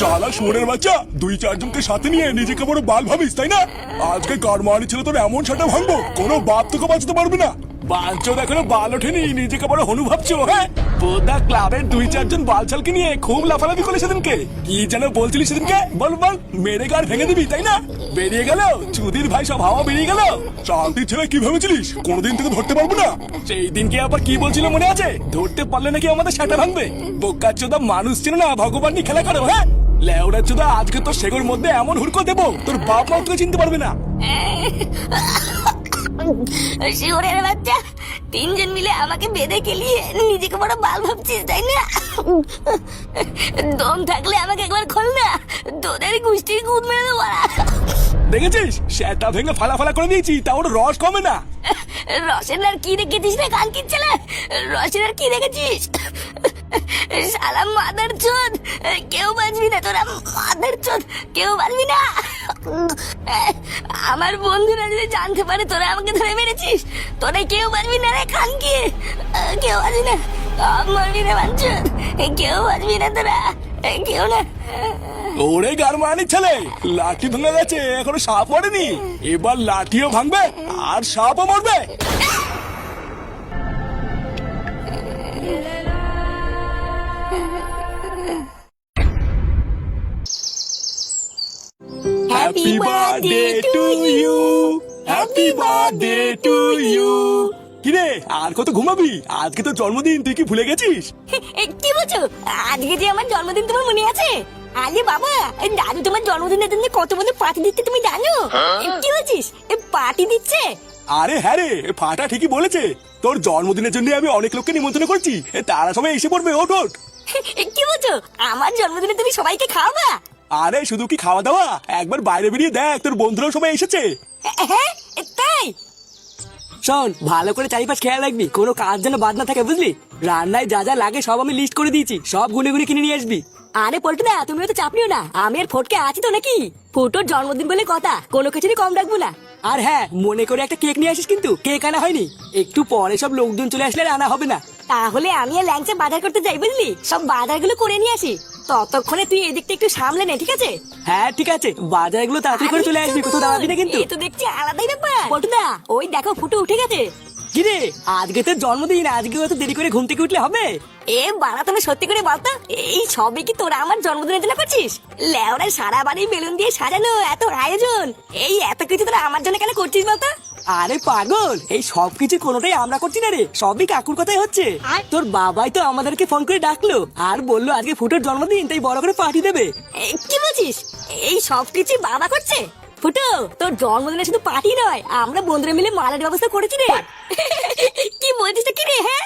চালা শুয়োরের বাচ্চা, দুই চারজনকে সাথে নিয়ে নিজেকে বড় বাল ভাবিস, তাই না? আজকে কারমানি ছিল তোর এমন সাটা ভাঙবো, কোনো বাপ তোকে বাঁচাতে পারবে না। বাঞ্চ এখনও বাল ওঠেনি, নিজেকে বড় হনু ভাবছ হ্যাঁ? বোধা ক্লাবের দুই চারজন নিয়ে খুব লাফালাফি করে সেদিনকে। কি যেন বলছিলি সেদিনকে? বল বল, মেরে ভেঙে দিবি, তাই না? বেরিয়ে গেল, চুদির ভাই সব হাওয়া বেরিয়ে গেল। শান্তির ছেলে কি ভেবেছিলিস? কোনোদিন থেকে ধরতে পারব না। সেই দিনকে আবার কি বলছিল মনে আছে? ধরতে পারলে নাকি আমাদের সেটা ভাঙবে? বোকার চোদা মানুষ ছিল না ভগবান নিয়ে খেলা করো হ্যাঁ? লেওড়া চোদা আজকে তোর সেগুর মধ্যে এমন হুড়কো দেবো তোর বাপ মাও তোকে চিনতে পারবে না। শিওরের বাচ্চা তিনজন মিলে আমাকে বেঁধে খেলিয়ে নিজেকে বড় বাল ভাবছিস তাই না? দম থাকলে আমাকে একবার খোল না তোদের গোষ্ঠীর গুদ মেরে দেবো। দেখেছিস? সেটা ভেঙে ফালা ফালা করে দিয়েছি তা ওর রস কমে না। রসের আর কি দেখেছিস রে কানকির ছেলে? রসের আর কি দেখেছিস? শালা মাদার চোদ, কেউ বাঁচবি না, তোরা মাদার চোদ, কেউ বাঁচবি না। আমার বন্ধুরা যদি জানতে পারে তোরা আমাকে ধরে মেরেছিস, তোরা কেউ বাঁচবি না রে খানকি। কেউ বাঁচবি না মরবি রে বাঞ্চোদ। কেউ বাঁচবি না তোরা, কেউ না। ওরে গারমানি ছেলে, লাঠি ভেঙে গেছে, এখনও সাপ পড়েনি এবার লাঠিও ভাঙবে, আর সাপও মরবে। Happy birthday to you happy birthday to you কিরে আর কত ঘুমাবি? আজকে তো জন্মদিন তুই কি ভুলে গেছিস? এ, কি বলছো? আজকে যে আমার জন্মদিন তোমার মনে আছে? আরে বাবা দাদু তোমার জন্মদিনের জন্য কত বড় পার্টি দিচ্ছে তুমি জানো? এ, কি বলছিস? পার্টি দিচ্ছে? আরে হ্যাঁ রে ফাটা ঠিকই বলেছে। তোর জন্মদিনের জন্য আমি অনেক লোককে নিমন্ত্রণ করছি। এ, তারা সবাই এসে পড়বে ওঠ ওঠ। এ, কি বলছো? আমার জন্মদিনে তুমি সবাইকে খাওয়াবা? আরে শুধু কি খাওয়া দাওয়া? একবার বাইরে বেরিয়ে দেখ তোর বন্ধুরাও সবাই এসেছে। হ্যাঁ তাই? শোন ভালো করে চারিপাশ খেয়াল রাখবি কোনো কাজ যেন বাদ না থাকে বুঝলি? রান্নায় যা যা লাগে সব আমি লিস্ট করে দিয়েছি সব গুনে গুনে কিনে নিয়ে আসবি। আরে পল্টুদা তুমি তো চাপ নিও না আমি আর ফটকে আছি তো নাকি? ফুটোর জন্মদিন বলে কথা কোনো কিছুরই কম রাখব না। আর হ্যাঁ মনে করে একটা কেক নিয়ে আসিস কিন্তু কেক আনা হয়নি। একটু পরে সব লোকজন চলে আসলে আনা হবে না। তাহলে আমি আর ল্যাংচা বাজার করতে যাই বুঝলি? সব বাজারগুলো করে নিয়ে আসি। ততক্ষণে তুই এদিকটা একটু সামলে নে ঠিক আছে? হ্যাঁ ঠিক আছে। বাজারগুলো তাড়াতাড়ি করে চলে আসবি কোথাও দাঁড়াবি না কিন্তু। তো দেখছি আলাদাই ব্যাপার। পল্টুদা ওই দেখো ফুটো উঠে গেছে। কিরে আজকে তোর জন্মদিন আজকে অত দেরি করে ঘুম থেকে উঠলে হবে? এ বাড়া তুমি সত্যি করে বলতো এই সবই কি তোরা আমার জন্মদিনের জন্য করছিস? লেওরা সারা বাড়ি বেলুন দিয়ে সাজানো এত আয়োজন এই এত কিছু তোরা আমার জন্য কেন করছিস বলতো আরে পাগল এই সব কিছু কোনোটাই আমরা করছি না রে সবই কাকুর কথাই হচ্ছে। তোর বাবাই তো আমাদেরকে ফোন করে ডাকলো আর বলল আজকে ফুটোর জন্মদিন তাই বড় করে পার্টি দেবে। কি বলছিস? এই সব কিছু বাবা করছে? ফুটো তোর জন্মদিনে শুধু পার্টি নয় আমরা বন্ধুরা মিলে মালের ব্যবস্থা করেছি রে। কি বলছিস কি রে হ্যাঁ?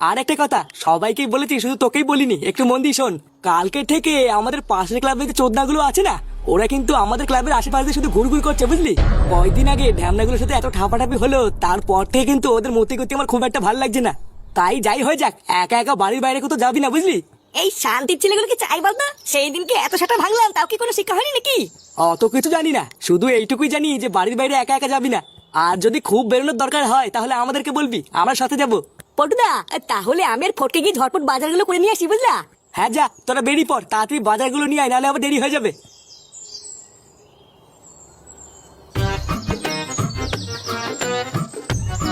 আর একটা কথা সবাইকেই বলেছি শুধু তোকেই বলিনি একটু মন দিয়ে শোন। কালকে থেকে আমাদের পাশের ক্লাবের যে চোদনাগুলো আছে না ওরা কিন্তু আমাদের ক্লাবের আশেপাশে শুধু ঘুরঘুর করছে বুঝলি? কয়দিন আগে ঢ্যামনাগুলোর সাথে এত ঠাপাঠাপি হলো তারপর থেকে কিন্তু ওদের মতি করতে আমার খুব একটা ভালো লাগছে না। তাই যাই হয়ে যাক একা একা বাড়ির বাইরে কোথাও যাবি না বুঝলি? এই শান্তির ছেলেগুলোকে চাই বলতো? সেই দিনকে এত সাটা ভাঙলাম তাও কি কোনো শিক্ষা হয়নি নাকি? অত কিছু জানি না শুধু এইটুকুই জানি যে বাড়ির বাইরে একা একা যাবি না। আর যদি খুব বেরোনোর দরকার হয় তাহলে আমাদেরকে বলবি আমরা সাথে যাব। পটুদা তাহলে আমি আর ফটকে গিয়ে ঝটপট বাজারগুলো করে নিয়ে আসি বুঝলা? হ্যাঁ যা তোরা বেরিয়ে পড় তাড়াতাড়ি বাজারগুলো নিয়ে আয় নাহলে আবার দেরি হয়ে যাবে।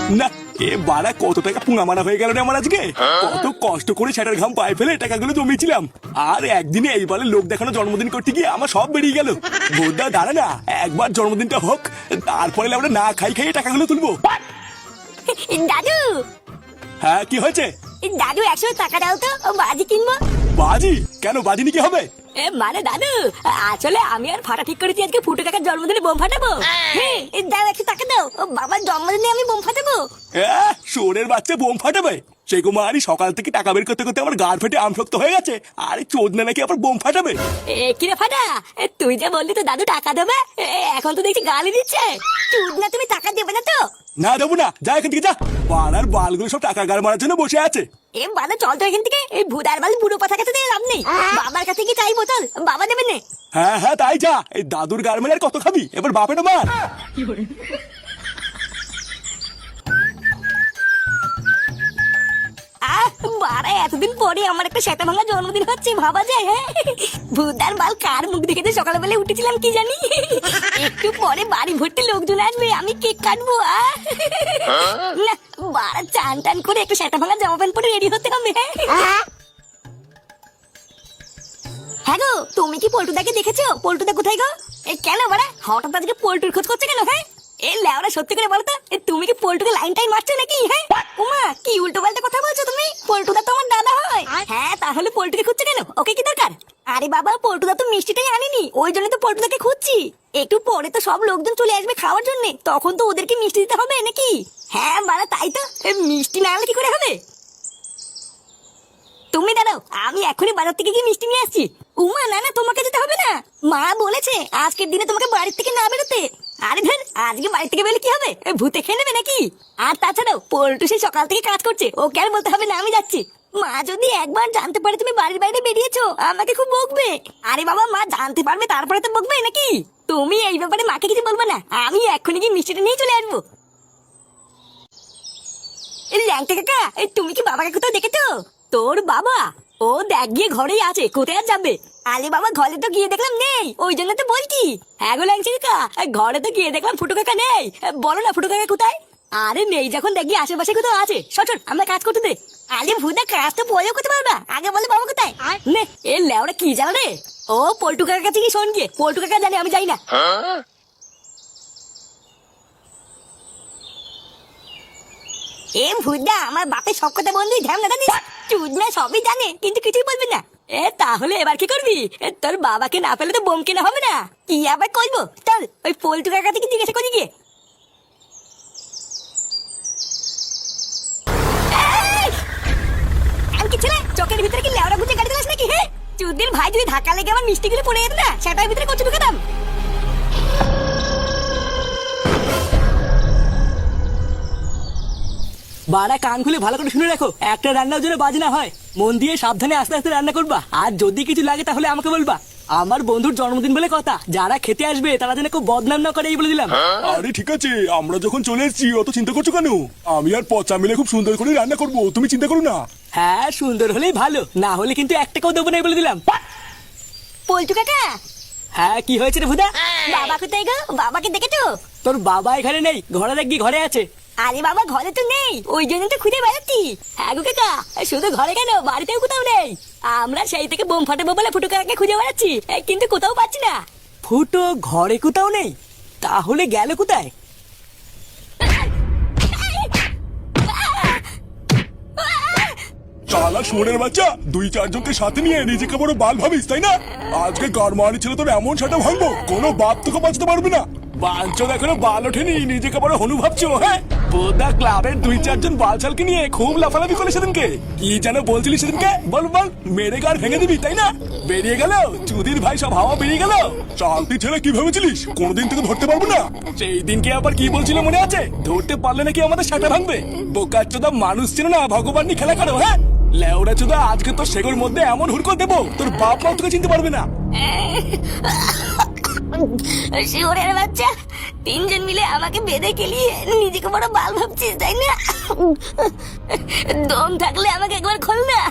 না এ বাড়া কত টাকা পুঙা মারা হয়ে গেল রে আমার আজকে? কত কষ্ট করে সেটার ঘাম পায়ে ফেলে টাকাগুলো জমিয়েছিলাম। আর একদিনে এইবারে লোক দেখানো জন্মদিন করতে গিয়ে আমার সব বেরিয়ে গেল। ভোরদা দাঁড়া না একবার জন্মদিনটা হোক তারপরে আমরা না খাই খাইয়ে টাকাগুলো তুলবো। দাদু! হ্যাঁ কি হয়েছে? দাদু একশো টাকা দাও তো বাজি কিনবো। বাজি? কেন বাজি নিয়ে কি হবে? এ মানে দাদু আসলে আমি আর ফাটা ঠিক করেছি আজকে ফুটো কাকার জন্মদিনে বোম ফাটাবো। দাও একশো টাকা দাও বাবার জন্মদিনে আমি বোম ফাটাবো। শোরের বাচ্চা বোম ফাটাবে? সেই কুমারই সকাল থেকে টাকা বের করতে করতে আমার গার ফেটে আমশক্ত হয়ে গেছে। আরে চোদনা নাকি আবার বোম ফাটাবে? এ কিরে ফাটা? এ, তুই যে বললি তো দাদু টাকা দেবে এখন তো দেখছি গালি দিচ্ছে। চুদ না তুমি টাকা দেবে না তো? না দেবো না। যা এখান থেকে যা। বালার বালগুলো সব টাকা গাড় মারার জন্য বসে আছে। এ বাবা চল তো এখান থেকে। এই ভুদার বাল বুড়ো পাথা কাছে দিয়ে লাভ নেই। বাবার কাছে কি চাই বোতল বাবা দেবে না। হ্যাঁ হ্যাঁ তাই যা। এই দাদুর গার মেরে আর কত খাবি? এবার বাপের মার আহ এতদিন পরে আমার একটা সেটা ভাঙা জন্মদিন হচ্ছে ভাবা যায় হ্যাঁ ভূতার বাল কার মুখ দেখে সকালবেলা উঠেছিলাম কি জানি একটু পরে বাড়ি ভর্তি লোকজন আসবে আমি কেক কাটবো না বাড়া চান টান করে একটা সেটা ভাঙা জামা প্যান্ট পরে রেডি হতে হবে হ্যাঁ হ্যাঁ গো তুমি কি পল্টুদাকে দেখেছ পল্টুদা কোথায় গো এ কেন বাড়া হঠাৎ আজকে পল্টুর খোঁজ করছে কেন হ্যাঁ এ লেওরা সত্যি করে বলো তুমি কি পল্টুকে লাইন টাইন মারছো নাকি? হ্যাঁ? উমা কি উল্টো পাল্টা কথা বলছো তুমি? পল্টুদা তো আমার দাদা হয়। হ্যাঁ তাহলে পল্টুকে খুঁজছো কেন? ওকে কি দরকার? আরে বাবা পল্টুদা তো মিষ্টিটাই আনেনি। ওই জন্য তো পল্টুদাকে খুঁজছি। একটু পরে তো সব লোকজন চলে আসবে খাওয়ার জন্য। তখন তো ওদেরকে মিষ্টি দিতে হবে নাকি? হ্যাঁ বাড়া তাই তো। মিষ্টি না আনলে কি করে হবে? তুমি দাঁড়াও আমি এখনই বাজার থেকে গিয়ে মিষ্টি নিয়ে আসছি। উমা না না তোমাকে যেতে হবে না। মা বলেছে আজকের দিনে তোমাকে বাড়ির থেকে না বেরোতে। আরে ধর আজকে বাড়ি থেকে বেরোলে কি হবে? ভূতে খেয়ে নেবে নাকি? আর তাছাড়াও পল্টু সেই সকাল থেকে কাজ করছে। ওকে আর বলতে হবে না, আমি যাচ্ছি। মা যদি একবার জানতে পারে তুমি বাড়ির বাইরে বেরিয়েছো, আমাকে খুব বকবে। আরে বাবা, মা জানতে পারবে, তারপরে তো বকবে নাকি? তুমি এই ব্যাপারে মাকে কিছু বলবে না, আমি এখনই গিয়ে মিষ্টিটা নিয়ে চলে আসব। ল্যাংটা কাকা তুমি কি বাবাকে কোথাও দেখেছ? তোর বাবা, ও দেখ গিয়ে ঘরেই আছে, কোথায় আর যাবে? আরে বাবা ঘরে তো গিয়ে দেখলাম নেই ওই জন্য তো বলছি। হ্যাঁ গো কাকা ঘরে তো গিয়ে দেখলাম ফুটো কাকা নেই। বলো না ফুটো কাকা কোথায়? আরে নেই যখন দেখি আশেপাশে কোথাও আছে সচল আমরা কাজ করতে দে। আরে ভুদা কাজ তো বলেও করতে পারবে আগে বলে বাবা কোথায়? নে এ লেওরা কি জানো রে? ও পল্টু কাকার কাছে কি শোন গিয়ে পল্টু কাকা জানে আমি যাই না। এ ভুদা আমার বাপের সব কথা বন্ধুই ধ্যান না জানিস চুদনা সবই জানে কিন্তু কিছুই বলবে না। এ, তাহলে এবার কি করবি? তোর বাবাকে না পেলে তো বোম কেনা হবে না। কি আবার করব? চল, ওই পল্টু কাকা থেকে জিজ্ঞাসা করি গিয়ে। চোখের ভিতরে কি লেওড়া গুজে গাড়ি চালাস নাকি হ্যাঁ চুদির ভাই, যদি ধাক্কা লেগে আমার মিষ্টিগুলো পড়ে যেত না, সেটার ভিতরে কচু ঢুকাতাম। বাড়া কান খুলে ভালো করে শুনে রাখো একটা রান্নার জন্য বাজ না হয়। মন দিয়ে সাবধানে আস্তে আস্তে রান্না করবা। আর যদি কিছু লাগে তাহলে আমাকে বলবা। আমার বন্ধুর জন্মদিন বলে কথা যারা খেতে আসবে তারা যেন খুব বদনাম না করে এই বলে দিলাম। আরে ঠিক আছে আমরা যখন চলে এসেছি অত চিন্তা করছ কেন? আমি আর পচা মিলে খুব সুন্দর করে রান্না করব তুমি চিন্তা করো না। হ্যাঁ সুন্দর হলেই ভালো না হলে কিন্তু এক টাকাও দেবো না এই বলে দিলাম। পল্টু কাকা? হ্যাঁ কি হয়েছে রে ভুদা? বাবা কোথায় গো? বাবাকে দেখেছ? তোর বাবা এখানে নেই ঘরে দেখবি ঘরে আছে। আরে বাবা ঘরে তো নেই। ওই জন্য তো খুঁজে বেড়াচ্ছি। হ্যাঁ গো কাকা শুধু ঘরে কেন? বাড়িতেও কোথাও নেই। আমরা সেই থেকে বোম ফাটাবো বলে ফুটু কাকাকে খুঁজে বেড়াচ্ছি। কিন্তু কোথাও পাচ্ছি না। ফুটো ঘরে কোথাও নেই? তাহলে গেল কোথায়? চালা শুয়োরের বাচ্চা দুই চারজনকে সাথে নিয়ে নিজেকে বড় বাল ভাবিস তাই না? আজকে গারমানি ছিল তোর এমন সাটা ভাঙবো কোনো বাপ তোকে বাঁচতে পারবে না। বাঞ্চদ এখনও বাল ওঠেনি, নিজেকে বড় হনু ভাবছ হ্যাঁ? বোদা ক্লাবের দুই চারজন বালছালকে নিয়ে খুব লাফালাফি করে সেদিনকে। কি যেন বলছিলি সেদিনকে? বল বল, মেরে গার ভেঙে দিবি, তাই না? বেরিয়ে গেল, চুদির ভাই সব হাওয়া বেরিয়ে গেল। চালতি ছেলে কি ভেবেছিলিস? কোনদিন থেকে ধরতে পারব না। সেই দিনকে আবার কি বলছিল মনে আছে? ধরতে পারলে নাকি আমাদের সাটা ভাঙবে। বোকার মানুষ ছিল না ভগবান নিয়ে খেলা করো হ্যাঁ? লেওরা চোদা আজকে তোর সেগুর মধ্যে এমন হুড়কো দেবো, তোর বাপ মা তোকে চিনতে পারবে না। শিওরের বাচ্চা তিনজন মিলে আমাকে বেঁধে গেলিয়ে নিজেকে বড় বাল ভাবছিস তাই না? দম থাকলে আমাকে একবার খোল না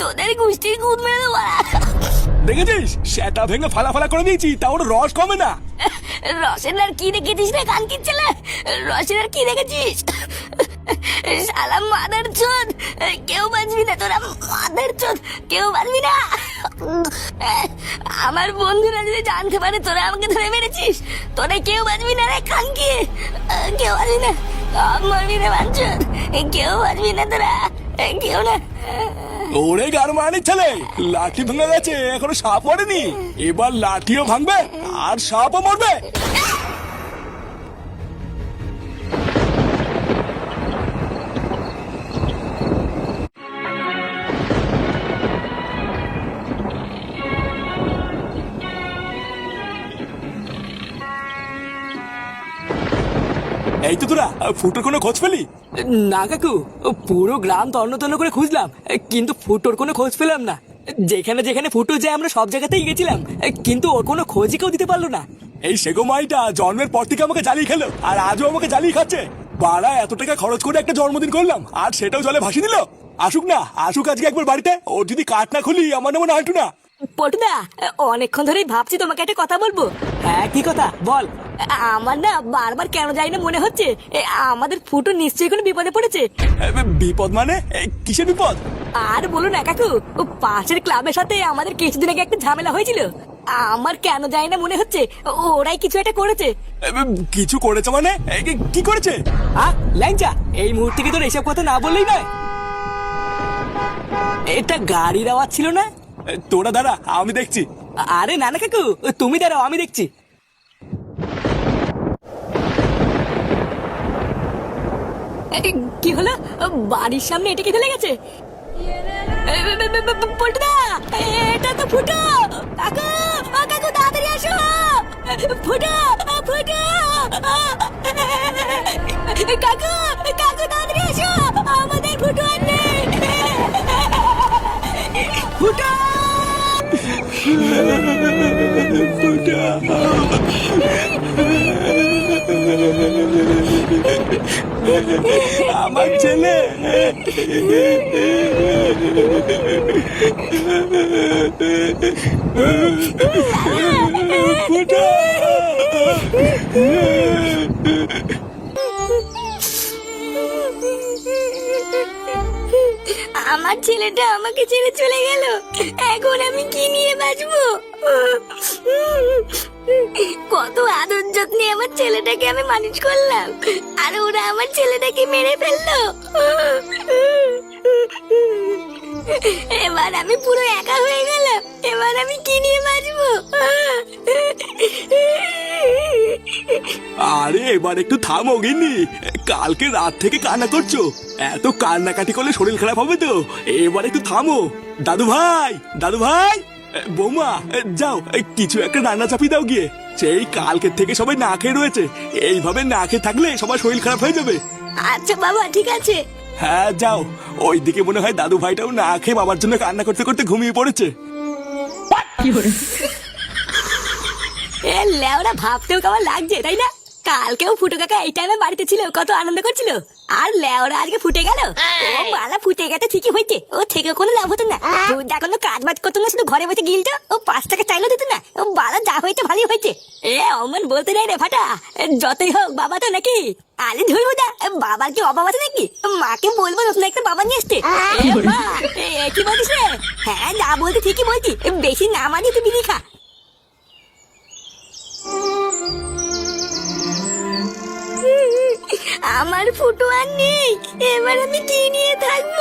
তোদের গোষ্ঠীর গুদ মেরে দেবো। দেখেছিস? সেটা ভেঙে ফালা ফালা করে দিয়েছি তা ওর রস কমে না। রসের আর কি দেখেছিস রে কান কিচ্ছেলে রসের আর কি দেখেছিস? শালা মাদার চোদ! কেউ বাঁচবি না, তোরা মাদার চোদ! কেউ বাঁচবি না! আমার বন্ধুরা যদি জানতে পারে, তোরা আমাকে ধরে মেরেছিস! তোরা কেউ বাঁচবি না রে খানকি! কেউ বাঁচবি না! মরবি রে বাঞ্চোদ কেউ বাঁচবি না তোরা! কেউ না! ওরে গারমানি ছেলে, লাঠি ভেঙে গেছে, এখনও সাপ পড়েনি। এবার লাঠিও ভাঙবে, আর সাপও মরবে। এই তো তোরা ফুটোর কোনো খোঁজ পেলি? না কাকু পুরো গ্রাম তন্ন তন্ন করে খুঁজলাম কিন্তু ফুটোর কোনো খোঁজ পেলাম না। যেখানে যেখানে ফুটো যায় আমরা সব জায়গাতেই গেছিলাম কিন্তু ওর কোনো খোঁজই কেউ দিতে পারল না। এই সেগো মাইটা জন্মের পর থেকে আমাকে জ্বালিয়ে খেলো আর আজও আমাকে জ্বালিয়ে খাচ্ছে। বাড়া এত টাকা খরচ করে একটা জন্মদিন করলাম আর সেটাও জলে ভাসিয়ে দিল। আসুক না আসুক আজকে একবার বাড়িতে ও যদি কাঠ না খুলি আমার নাম আন্টু না। পটুদা অনেকক্ষণ ধরেই ভাবছি তোমাকে একটা কথা বলব। হ্যাঁ কি কথা? বল। আমার না বারবার কেন জানি না মনে হচ্ছে। এ, আমাদের ফুটো নিশ্চয়ই কোনো বিপদে পড়েছে। বিপদ মানে? কিসের বিপদ? আর বলুন না কাকু ও পাশের ক্লাবের সাথে আমাদের কিছুদিন আগে একটা ঝামেলা হয়েছিল। আমার কেন জানি না মনে হচ্ছে ও- ওরাই কিছু একটা করেছে। কিছু করেছে মানে? কি- করেছে? হ্যাঁ ল্যাংচা এই মুহূর্তে কি তোর এইসব কথা না বললেই নয়? এটা গাড়ির আওয়াজ ছিল না? তোরা দাঁড়া আমি দেখছি। আরে না না কাকু তুমি দাঁড়াও আমি দেখছি। কি হলো? বাড়ির সামনে এটা কি চলে গেছে? পল্টুদা! এটা তো ফুটো! কাকু কাকু, তাড়াতাড়ি আসো! ফুটো ফুটো! কাকু কাকু, তাড়াতাড়ি আসো! আমাদের ফুটো আর ফুটো! আমার ছেলে। আমার ছেলেটা আমাকে ছেড়ে চলে গেল। এখন আমি কি নিয়ে বাঁচবো? কত আদর যত্নে আমার ছেলেটাকে আমি মানুষ করলাম। আর ওরা আমার ছেলেটাকে মেরে ফেলল। এবার আমি পুরো একা হয়ে গেলাম। এবার আমি কি নিয়ে বাঁচবো? আরে, এবার একটু থামো গিন্নি। কালকে রাত থেকে কান্না করছ। এত কান্নাকাটি করলে শরীর খারাপ হবে তো। এবার একটু থামো। দাদু ভাই দাদু ভাই বৌমা যাও কিছু একটা রান্না চাপিয়ে দাও গিয়ে। সেই কালকের থেকে সবাই না খেয়ে রয়েছে। এইভাবে না খেয়ে থাকলে সবার শরীর খারাপ হয়ে যাবে। আচ্ছা বাবা ঠিক আছে। হ্যাঁ যাও। ওইদিকে মনে হয় দাদু ভাইটাও না খেয়ে বাবার জন্য কান্না করতে করতে ঘুমিয়ে পড়েছে। লেওরা ভাবতেও কেমন লাগছে তাই না? কালকেও ফুটো কাকা এই টাইমে বাড়িতে ছিল কত আনন্দ করছিল। আর লেওরা আজকে ফুটে গেল? ও বালা ফুটে গেছে ঠিকই হয়েছে। ও থেকে কোনো লাভ হতো না। ফুটটা কোনো কাজ বাজ করতো না শুধু ঘরে বসে গিলতো। ও পাঁচ টাকা চাইলেও দিত না। ও বালা যা হয়েছে ভালোই হয়েছে। এ অমন বলতে নেই রে ফাটা। যতই হোক বাবা তো নাকি আরে ধরবো দা বাবার কি অভাব আছে নাকি? মাকে বলব নতুন একটা বাবা নিয়ে আসতে। কি বলছিস রে? হ্যাঁ যা বলতে ঠিকই বলছি। বেশি না মানি তুই বিড়ি খা। আমার ফুটো আর নেই এবার আমি কি নিয়ে থাকব?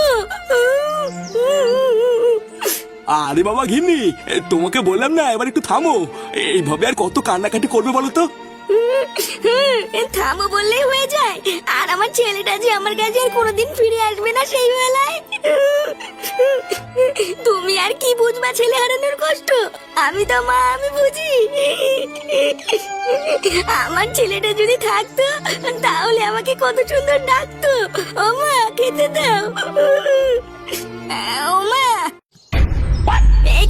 আরে বাবা ঘিন্নি তোমাকে বললাম না এবার একটু থামো। এইভাবে আর কত কান্নাকাটি করবে বলো তো? থামো বললেই হয়ে যায়। আর আমার ছেলেটা যে আমার কাছে আর কোনোদিন ফিরে আসবে না সেই বেলায়। আর কি বুঝবা ছেলে হারানোর কষ্ট? আমি তো মা, আমি বুঝি। আমার ছেলেটা যদি থাকতো, তাহলে আমাকে কত সুন্দর ডাকতো। ও মা, খেতে দাও। ও মা।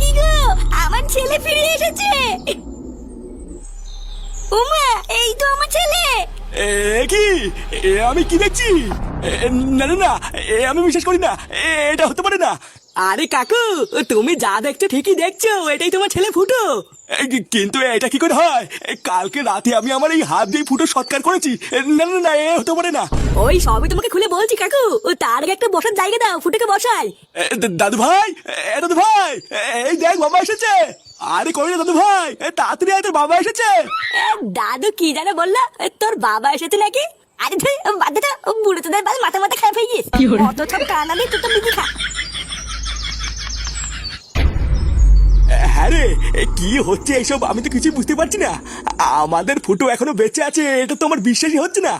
কি গো? আমার ছেলে ফিরে এসেছে। উমা এই তো আমার ছেলে। এ কি? এ আমি কি দেখছি? না না না, এ আমি বিশ্বাস করি না। এটা হতে পারে না। আরে কাকু তুমি যা দেখছ ঠিকই দেখছ এটাই তোমার ছেলে ফুটো। কিন্তু এটা কি করে হয়? কালকে রাতে আমি আমার এই হাত দিয়ে ফুটো সৎকার করেছি। না না না এ হতে পারে না। ওই সবই তোমাকে খুলে বলছি কাকু। তার আগে একটা বসার জায়গা দাও ফুটোকে বসাই। দাদু ভাই দাদু ভাই এই দেখ বাবা এসেছে। আরে কই দাদু ভাই এ, তাড়াতাড়ি আয় তোর বাবা এসেছে। দাদু কি জানে বলল? তোর বাবা এসেছে নাকি? আরে ধুই বাদে তো বুড়ো তোদের মাথা মাথা খারাপ হয়ে গিয়েছে। অত সব কানালি তুই তো বিধি খা হ্যাঁ রে কি হচ্ছে এইসব আমি তো কিছুই বুঝতে পারছি না। আমাদের ফুটো এখনও বেঁচে আছে, এটা তো আমার বিশ্বাসই হচ্ছে না।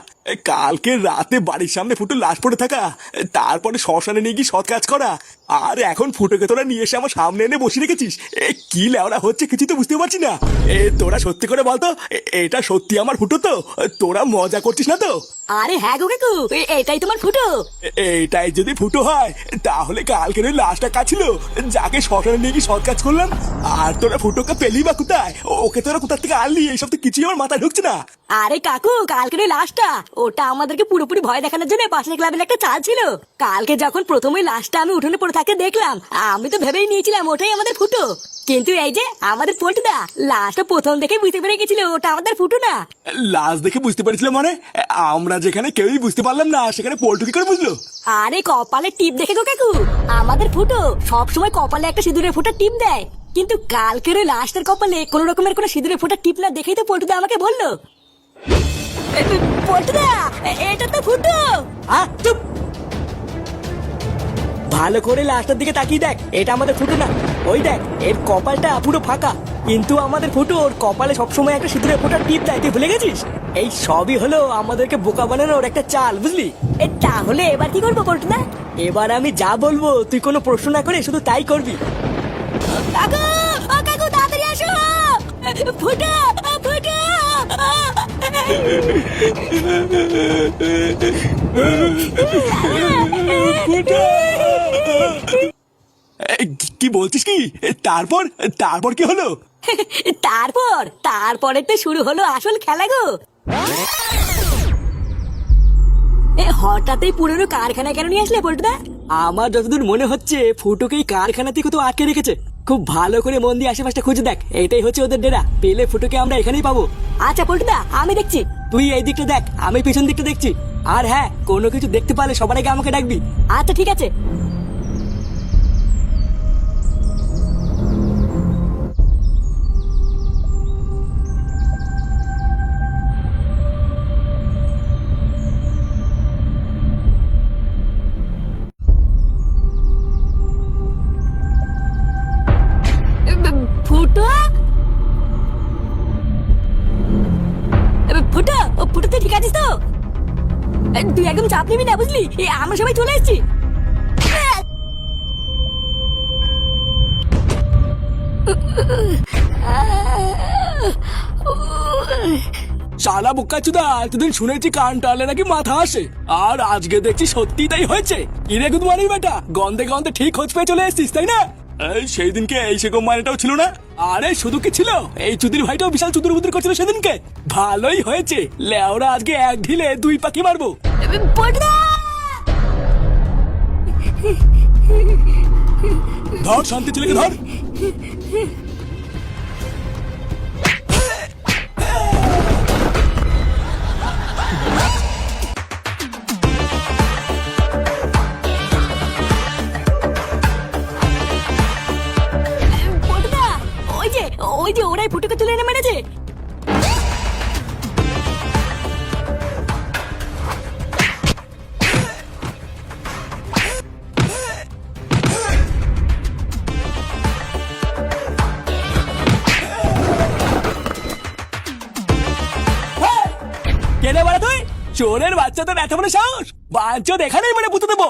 কালকে রাতে বাড়ির সামনে ফুটো লাশ পড়ে থাকা তারপরে শ্মশানে নিয়ে গিয়ে সৎ কাজ করা আর এখন ফুটোকে তোরা নিয়ে এসে আমার সামনে এনে বসে রেখেছিস। কি লেওড়া হচ্ছে কিছু তো বুঝতে পারছি না। এ তোরা সত্যি করে বলতো এটা সত্যি আমার ফুটো তো তোরা মজা করছিস না তো? আরে হ্যাঁ গো কাকু এটাই তোমার ফুটো। এ- এইটাই যদি ফুটো হয় তাহলে কালকের ওই লাশটা কাজ ছিল যাকে শ্মশানে নিয়ে গিয়ে সৎ কাজ করলাম আর তোরা ফুটোকে পেলি বা কোথায় ওকে তোরা কোথা থেকে আনলি এইসব তো কিছুই আমার মাথায় ঢুকছে না। আরে কাকু কালকের ওই লাশটা ওটা আমাদেরকে পুরোপুরি ভয় দেখানোর জন্য পাশের ক্লাবের একটা চাল ছিল। কালকে যখন প্রথম ওই লাশটা আমি উঠোনে পড়ে থাকতে দেখলাম আমি তো ভেবেই নিয়েছিলাম ওটাই আমাদের ফুটো। কিন্তু এই যে আমাদের পল্টুদা লাশটা প্রথম দেখে বুঝতে পেরে গেছিল ওটা আমাদের ফুটো না। লাশ দেখে বুঝতে পারছিলাম মানে? আমরা যেখানে কেউই বুঝতে পারলাম না সেখানে পল্টু কি করে বুঝলো? আরে কপালে টিপ দেখে গো কাকু আমাদের ফুটো সবসময় কপালে একটা সিঁদুরের ফোঁটা টিপ দেয়। কিন্তু কালকের ওই লাশটার কপালে কোনো রকমের কোনো সিঁদুরের ফোঁটা টিপ না দেখেই তো পল্টুদা আমাকে বলল। এ, এটা তো ফুটো। আ চুপ। ভালো করে লাস্টের দিকে তাকিয়ে দেখ এটা আমাদের ফুটো না। ওই দেখ এর কপালটা পুরো ফাঁকা। কিন্তু আমাদের ফুটো ওর কপালে সবসময় একটা সিঁদুরের ফোঁটা টিপ দেয় তুই ভুলে গেছিস? এই সবই হলো আমাদেরকে বোকা বানানোর একটা চাল বুঝলি? তাহলে এবার কি করব পল্টুদা? এবার আমি যা বলব তুই কোনো প্রশ্ন না করে শুধু তাই করবি। কাকু ও কাকু তাড়াতাড়ি আসো। ফুটো কি- কি বলছিস কি? তারপর? তারপর কি হলো? তারপর? তারপরে তো শুরু হলো আসল খেলা গো। এ হঠাৎই পুরনো কারখানায় কেন নিয়ে আসলে পল্টুদা আমার যতদূর মনে হচ্ছে ফুটোকেই কারখানাতে কোথাও আটকে রেখেছে। খুব ভালো করে মন দিয়ে আশেপাশটা খুঁজে দেখ। এটাই হচ্ছে ওদের ডেরা। পেলে ফুটোকে আমরা এখানেই পাবো। আচ্ছা পল্টুদা আমি দেখছি। তুই এই দিকটা দেখ আমি পিছন দিকটা দেখছি। আর হ্যাঁ কোনো কিছু দেখতে পারলে সবার আগে আমাকে ডাকবি। আচ্ছা ঠিক আছে। বুঝলি এ, আমরা সবাই চলে এসেছি। শালা বুক্কা চুদা এতদিন শুনেছি কান টালে নাকি মাথা আসে। আর আজকে দেখছি সত্যি তাই হয়েছে। ইরে গুড মর্নিং বেটা গন্ধে গন্ধে ঠিক খোঁজ পেয়ে চলে এসেছিস তাই না? এই সেই দিনকে এই সেরকম মানেটাও ছিল না? আরে শুধু কি ছিল? এই চুদির ভাইটাও বিশাল চুদুর বুদুর করছিল সেদিনকে। ভালোই হয়েছে। লেওরা আজকে এক ঢিলে দুই পাখি মারবো। পটদা ধর শান্তি ছেলেকে ধর। ওই যে ওরাই ফুটোকে তুলে এনে মেরেছে। চোরের বাচ্চাদের এত বড় সাহস? বাচ্চা দেখানেই মানে পুঁতে দেবো।